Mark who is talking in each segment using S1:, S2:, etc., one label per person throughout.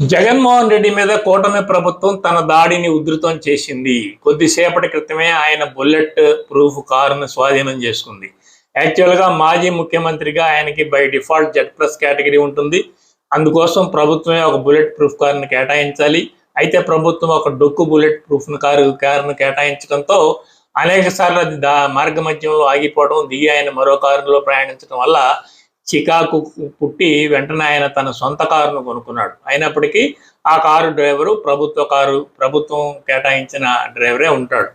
S1: జగన్మోహన్ రెడ్డి మీద కూటమి ప్రభుత్వం తన దాడిని ఉధృతం చేసింది. కొద్దిసేపటి క్రితమే ఆయన బుల్లెట్ ప్రూఫ్ కారును స్వాధీనం చేసుకుంది. యాక్చువల్గా మాజీ ముఖ్యమంత్రిగా ఆయనకి by default Z plus category ఉంటుంది. అందుకోసం ప్రభుత్వమే ఒక బుల్లెట్ ప్రూఫ్ కారును కేటాయించాలి. అయితే ప్రభుత్వం ఒక డొక్కు బుల్లెట్ ప్రూఫ్ కారు కారును కేటాయించడంతో అనేక సార్లు అది దా మార్గ మధ్యంలో ఆగిపోవడం దిగి ఆయన మరో కారులో ప్రయాణించడం వల్ల చికాకు పుట్టి వెంటనే ఆయన తన సొంత కారును కొనుక్కున్నాడు. అయినప్పటికీ ఆ కారు డ్రైవరు ప్రభుత్వ కారు ప్రభుత్వం కేటాయించిన డ్రైవరే ఉంటాడు.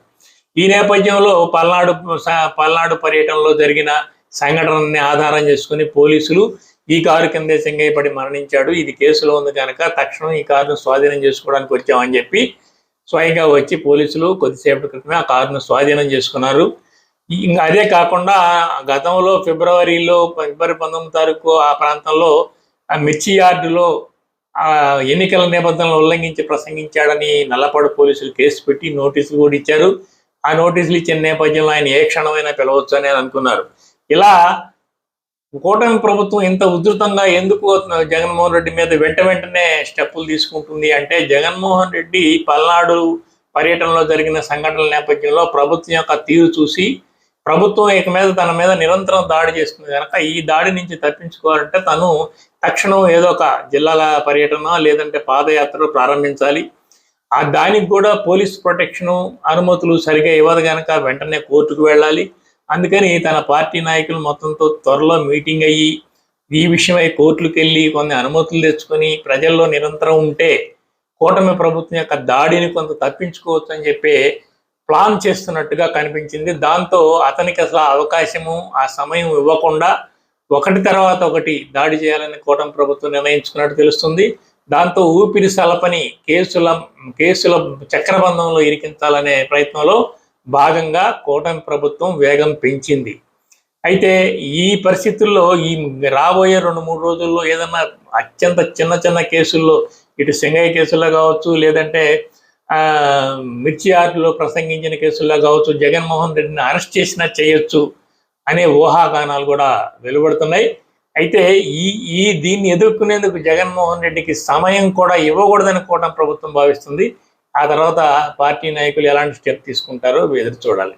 S1: ఈ నేపథ్యంలో పల్నాడు స- పల్నాడు పర్యటనలో జరిగిన సంఘటనని ఆధారం చేసుకుని పోలీసులు ఈ కారు కిందే సింగయ్యపడి మరణించాడు. ఇది కేసులో ఉంది కనుక తక్షణం ఈ కారును స్వాధీనం చేసుకోవడానికి వచ్చామని చెప్పి స్వయంగా వచ్చి పోలీసులు కొద్దిసేపటి క్రితమే ఆ కారును స్వాధీనం చేసుకున్నారు. ఇంకా అదే కాకుండా గతంలో ఫిబ్రవరిలో ఫిబ్రవరి పంతొమ్మిది తారీఖు ఆ ప్రాంతంలో ఆ మిర్చి యార్డులో ఆ ఎన్నికల నేపథ్యంలో ఉల్లంఘించి ప్రసంగించాడని నల్లపాడు పోలీసులు కేసు పెట్టి నోటీసులు కూడా ఇచ్చారు. ఆ నోటీసులు ఇచ్చిన నేపథ్యంలో ఆయన ఏ క్షణమైనా పిలవచ్చు అని అనుకున్నారు. ఇలా కూటమి ప్రభుత్వం ఇంత ఉధృతంగా ఎందుకు జగన్మోహన్ రెడ్డి మీద వెంట వెంటనే స్టెప్పులు తీసుకుంటుంది అంటే జగన్మోహన్ రెడ్డి పల్నాడు పర్యటనలో జరిగిన సంఘటనల నేపథ్యంలో ప్రభుత్వం యొక్క తీరు చూసి ప్రభుత్వం ఇక మీద తన మీద నిరంతరం దాడి చేస్తుంది కనుక ఈ దాడి నుంచి తప్పించుకోవాలంటే తను తక్షణం ఏదో ఒక జిల్లాల పర్యటన లేదంటే పాదయాత్ర ప్రారంభించాలి. ఆ దానికి కూడా పోలీస్ ప్రొటెక్షన్ అనుమతులు సరిగా ఇవ్వదు కనుక వెంటనే కోర్టుకు వెళ్ళాలి. అందుకని తన పార్టీ నాయకులు మొత్తంతో త్వరలో మీటింగ్ అయ్యి ఈ విషయమై కోర్టులకు వెళ్ళి కొన్ని అనుమతులు తెచ్చుకొని ప్రజల్లో నిరంతరం ఉంటే కూటమి ప్రభుత్వం యొక్క దాడిని కొంత తప్పించుకోవచ్చు అని చెప్పి ప్లాన్ చేస్తున్నట్టుగా కనిపించింది. దాంతో అతనికి అసలు ఆ అవకాశము ఆ సమయం ఇవ్వకుండా ఒకటి తర్వాత ఒకటి దాడి చేయాలని కూటమి ప్రభుత్వం నిర్ణయించుకున్నట్టు తెలుస్తుంది. దాంతో ఊపిరి సలపని కేసుల కేసుల చక్రబంధంలో ఇరికించాలనే ప్రయత్నంలో భాగంగా కూటమి ప్రభుత్వం వేగం పెంచింది. అయితే ఈ పరిస్థితుల్లో ఈ రాబోయే రెండు మూడు రోజుల్లో ఏదన్నా అత్యంత చిన్న చిన్న కేసుల్లో ఇటు సింగయ్య కేసుల్లో కావచ్చు లేదంటే మిర్చి ఆర్ట్లో ప్రసంగించిన కేసుల్లో కావచ్చు జగన్మోహన్ రెడ్డిని అరెస్ట్ చేసినా చేయొచ్చు అనే ఊహాగానాలు కూడా వెలువడుతున్నాయి. అయితే ఈ ఈ దీన్ని ఎదుర్కొనేందుకు జగన్మోహన్ రెడ్డికి సమయం కూడా ఇవ్వకూడదని కూడా ప్రభుత్వం భావిస్తుంది. ఆ తర్వాత పార్టీ నాయకులు ఎలాంటి స్టెప్ తీసుకుంటారో ఎదురు చూడాలి.